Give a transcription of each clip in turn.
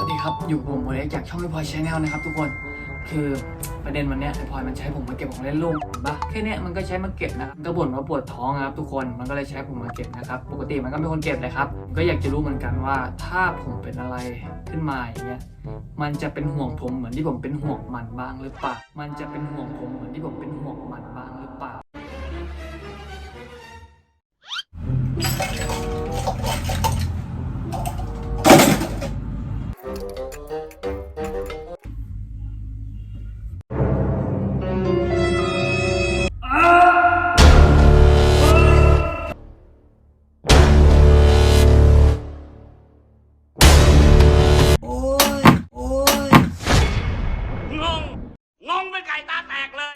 วัสดีครับ อยู่ผมโมเล็กจากช่องพี่พลอยชาแนลนะครับทุกคน คือประเด็นวันเนี้ยไอพลอยมันใช้ผมมาเก็บของเล่นลูกเห็นปะแค่เนี้ยมันก็ใช้มาเก็บนะมันก็บ่นว่าปวดท้องนะครับทุกคน มันก็เลยใช้ผมมาเก็บนะครับ ปกติมันก็เป็นคนเก็บเลยครับ ก็อยากจะรู้เหมือนกันว่าถ้าผมเป็นอะไรขึ้นมาอย่างเงี้ย มันจะเป็นห่วงผมเหมือนที่ผมเป็นห่วงมันบ้างหรือเปล่า มันจะเป็นห่วงผมเหมือนที่ผมเป็นห่วงมันบ้าง โอ้ย โอ้ย งง งงเป็นไก่ตาแตกเลย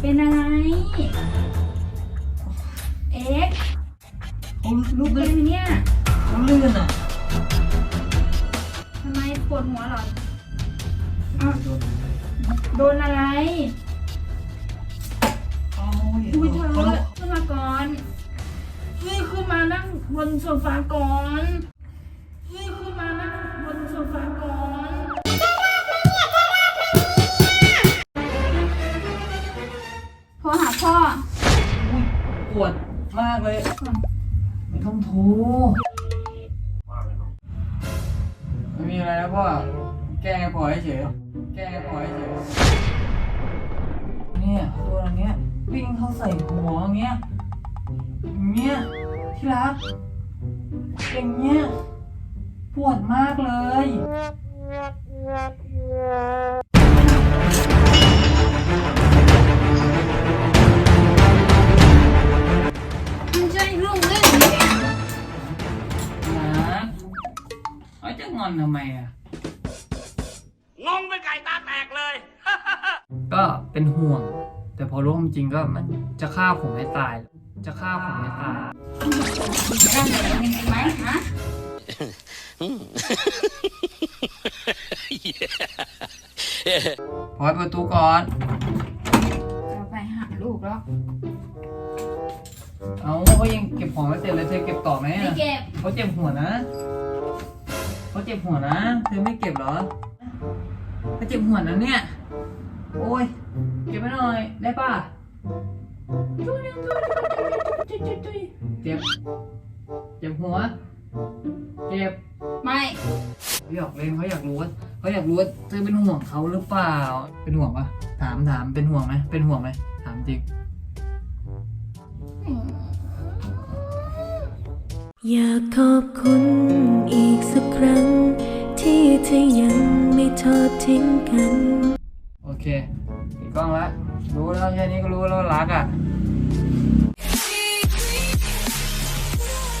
เป็นอะไร ลุกเป็ได้นไหมเนี่ยเขาเลื่อนอะทำไมปวดหัวเหรอ อ้าวโดนอะไรโอ้ยอุ้ยเธอเขาลุกขึ้นมาก่อนเฮ้ยขึ้นมานั่งบนโซฟาก่อนเฮ้ยขึ้นมานั่งบนโซฟาก่อนโทรหาพ่อ อุ๊ยปวดมากเลย ไม่ต้องโทร ไม่มีอะไรนะพ่อ แกล้งปล่อยเฉย แกล้งปล่อยเฉย เนี่ยตัวอันเนี้ยวิ่งเข้าใส่หัวอย่างเงี้ยอย่างเงี้ยที่รักอย่างเงี้ยปวดมากเลย จะงอนทำไมอะ งงเป็นไก่ตาแตกเลย ก็เป็นห่วง แต่พอรู้ความจริงก็มันจะฆ่าผมให้ตาย จะฆ่าผมให้ตายได้ไหมมีไหมฮะพอยประตูก่อน จะไปหาลูกแล้วเอาเขายังเก็บของไม่เสร็จเลยเธอเก็บต่อไหมไม่อะเก็บ เขาเจ็บหัวนะ เขาเจ็บหัวนะ เธอไม่เก็บเหรอเขาเจ็บหัวนะเนี่ย โอ้ย เก็บไว้หน่อย ได้ป่ะเจ็บ เจ็บหัว เจ็บ ไม่เขาอยากเล่นเขาอยากรู้ว่าเขาอยากรู้ว่าเธอเป็นห่วงเขาหรือเปล่า เป็นห่วงปะถามถามเป็นห่วงไหมเป็นห่วงไหมถามจริง อยากขอบคุณอีก ทิ้งกัน โอเคปิดกล้องละรู้แล้วแค่นี้ก็รู้แล้วว่ารักอะ